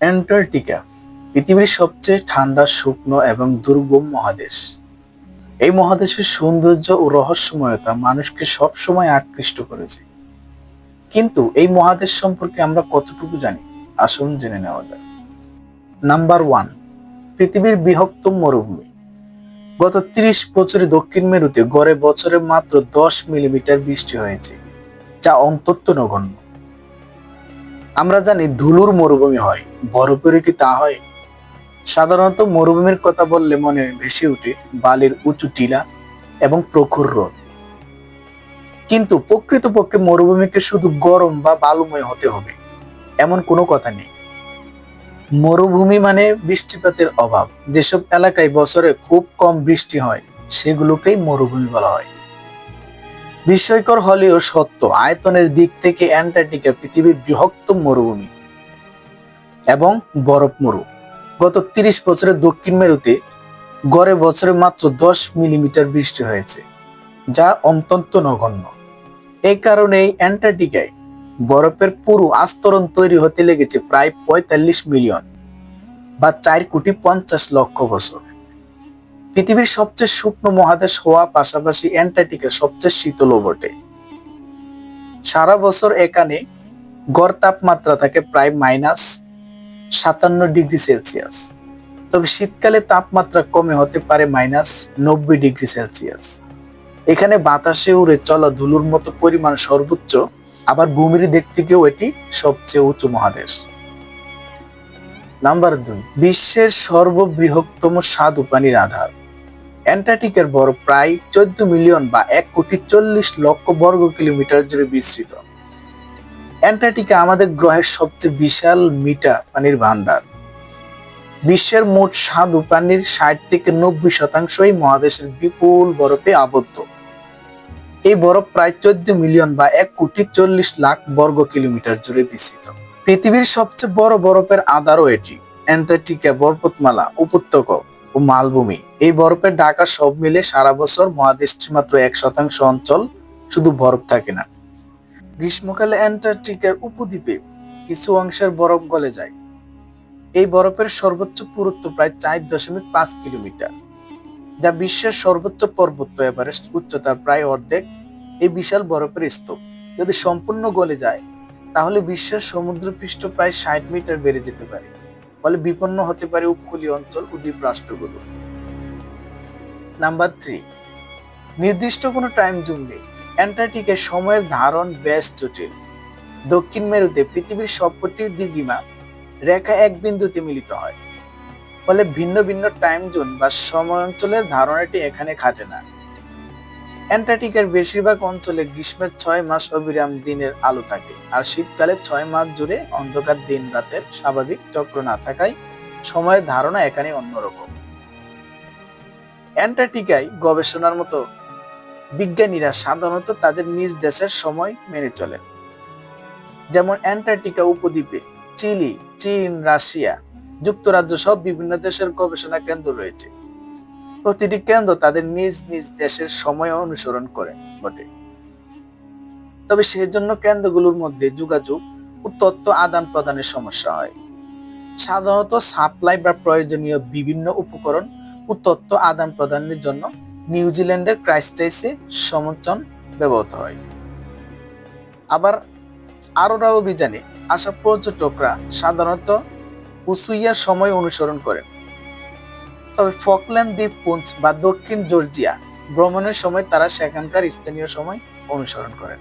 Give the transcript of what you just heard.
Antarctica, পৃথিবীর সবচেয়ে ঠান্ডা, শুকনো এবং দুর্গম মহাদেশ। এই মহাদেশের সৌন্দর্য ও রহস্যময়তা মানুষকে সবসময় আকৃষ্ট করেছে। কিন্তু এই মহাদেশ সম্পর্কে আমরা কতটুকু জানি, আসুন জেনে নেওয়া যাক। নাম্বার ওয়ান, পৃথিবীর বৃহত্তম মরুভূমি। গত তিরিশ বছরে দক্ষিণ মেরুতে গড়ে বছরে মাত্র দশ মিলিমিটার বৃষ্টি হয়েছে, যা অন্তত নগণ্য। আমরা জানি ধুলুর মরুভূমি হয়, বরফেরও কি তা হয়? সাধারণত মরুভূমির কথা বললে মনে ভেসে ওঠে বালির উঁচু টিলা এবং প্রখর রোদ। কিন্তু প্রকৃতপক্ষে মরুভূমিকে শুধু গরম বা বালুময় হতে হবে, এমন কোনো কথা নেই। মরুভূমি মানে বৃষ্টিপাতের অভাব। যেসব এলাকায় বছরে খুব কম বৃষ্টি হয়, সেগুলোকেই মরুভূমি বলা হয়। বিস্ময়কর হলেও সত্য, আয়তনের দিক থেকে অ্যান্টার্কটিকা পৃথিবীর বৃহত্তম মরুভূমি এবং বরফ মরু। গত তিরিশ বছরে দক্ষিণ মেরুতে গড়ে বছরে মাত্র দশ মিলিমিটার বৃষ্টি হয়েছে, যা অত্যন্ত নগণ্য। এই কারণে এই অ্যান্টার্কটিকায় বরফের পুরো আস্তরণ তৈরি হতে লেগেছে প্রায় পঁয়তাল্লিশ মিলিয়ন বা চার কোটি পঞ্চাশ লক্ষ বছর। পৃথিবীর সবচেয়ে শুকনো মহাদেশ হওয়া পাশাপাশি অ্যান্টার্কটিকা সবচেয়ে শীতলও বটে। সারা বছর এখানে গড় তাপমাত্রা থাকে প্রায় মাইনাস সাতান্ন ডিগ্রি সেলসিয়াস। তবে শীতকালে তাপমাত্রা কমে হতে পারে মাইনাস নব্বই ডিগ্রি সেলসিয়াস। এখানে বাতাসে উড়ে চলা ধুলোর মতো পরিমাণ সর্বোচ্চ, আবার ভূমির দিক থেকেও এটি সবচেয়ে উঁচু মহাদেশ। নাম্বার দুই, বিশ্বের সর্ববৃহত্তম স্বাদু পানির আধার। অ্যান্টার্কটিকার বরফ প্রায় চোদ্দ মিলিয়ন বা এক কোটি চল্লিশ লক্ষ বর্গ কিলোমিটার জুড়ে বিস্তৃত। অ্যান্টার্কটিকা আমাদের গ্রহের সবচেয়ে বিশাল মিটা পানির ভান্ডার বিশ্বের মোট স্বাদু পানির ষাট থেকে নব্বই শতাংশই মহাদেশের বিপুল বরফে আবদ্ধ। এই বরফ প্রায় চোদ্দ মিলিয়ন বা এক কোটি চল্লিশ লাখ বর্গ কিলোমিটার জুড়ে বিস্তৃত। পৃথিবীর সবচেয়ে বড় বরফের আধারও এটি। অ্যান্টার্কটিকা পর্বতমালা উপত্যকা ও মালভূমি। এই বরফের ঢাকা সব মিলে সারা বছর মহাদেশটির মাত্র এক শতাংশ অঞ্চল শুধু বরফ থাকে না। গ্রীষ্মকালে অ্যান্টার্কটিকার উপদ্বীপে কিছু অংশের বরফ গলে যায়। এই বরফের সর্বোচ্চ পুরুত্ব প্রায় চার দশমিক পাঁচ কিলোমিটার, যা বিশ্বের সর্বোচ্চ পর্বত এভারেস্ট উচ্চতার প্রায় অর্ধেক এই বিশাল বরফের স্তূপ। যদি সম্পূর্ণ গলে যায়, তাহলে বিশ্বের সমুদ্রপৃষ্ঠ প্রায় ষাট মিটার বেড়ে যেতে পারে, ফলে বিপন্ন হতে পারে উপকূলীয় অঞ্চল ও দ্বীপ রাষ্ট্রগুলো। নাম্বার থ্রি নির্দিষ্ট কোনো টাইম জোন নেই। অ্যান্টার্কটিকায় সময়ের ধারণ বেশ জটিল। দক্ষিণ মেরুতে পৃথিবীর সবকটি দীর্ঘিমা রেখা এক বিন্দুতে মিলিত হয়। ফলে ভিন্ন ভিন্ন টাইম জোন বা সময় অঞ্চলের ধারণাটি এখানে খাটে না। অ্যান্টার্কটিকার বেশিরভাগ অঞ্চলে গ্রীষ্মের ছয় মাস অবিরাম দিনের আলো থাকে আর শীতকালে ছয় মাস জুড়ে অন্ধকার দিন রাতের স্বাভাবিক চক্র না থাকায় সময়ের ধারণা এখানে অন্যরকম। অ্যান্টার্কটিকায় গবেষণার মতো বিজ্ঞানীরা সাধারণত তাদের নিজ দেশের সময় মেনে চলেন। যেমন অ্যান্টার্কটিকা উপদ্বীপে চিলি, চীন, রাশিয়া যুক্তরাজ্য সব বিভিন্ন দেশের গবেষণা কেন্দ্র রয়েছে। প্রতিটি কেন্দ্র তাদের নিজ নিজ দেশের সময় অনুসরণ করে বটে। তবে সেজন্য কেন্দ্রগুলোর মধ্যে যোগাযোগ ও তথ্য আদান প্রদানের সমস্যা হয়। সাধারণত সাপ্লাই বা প্রয়োজনীয় বিভিন্ন উপকরণ ও তথ্য আদান প্রদানের জন্য নিউজিল্যান্ডের ক্রাইস্টাইসে সমর্থন ব্যবহৃত হয়। আবার আরোরা অভিযানে আসা পর্যটকরা সাধারণত উসুইয়ার সময় অনুসরণ করেন। তবে ফকল্যান্ড দ্বীপপুঞ্জ বা দক্ষিণ জর্জিয়া ভ্রমণের সময় তারা সেখানকার স্থানীয় সময় অনুসরণ করেন।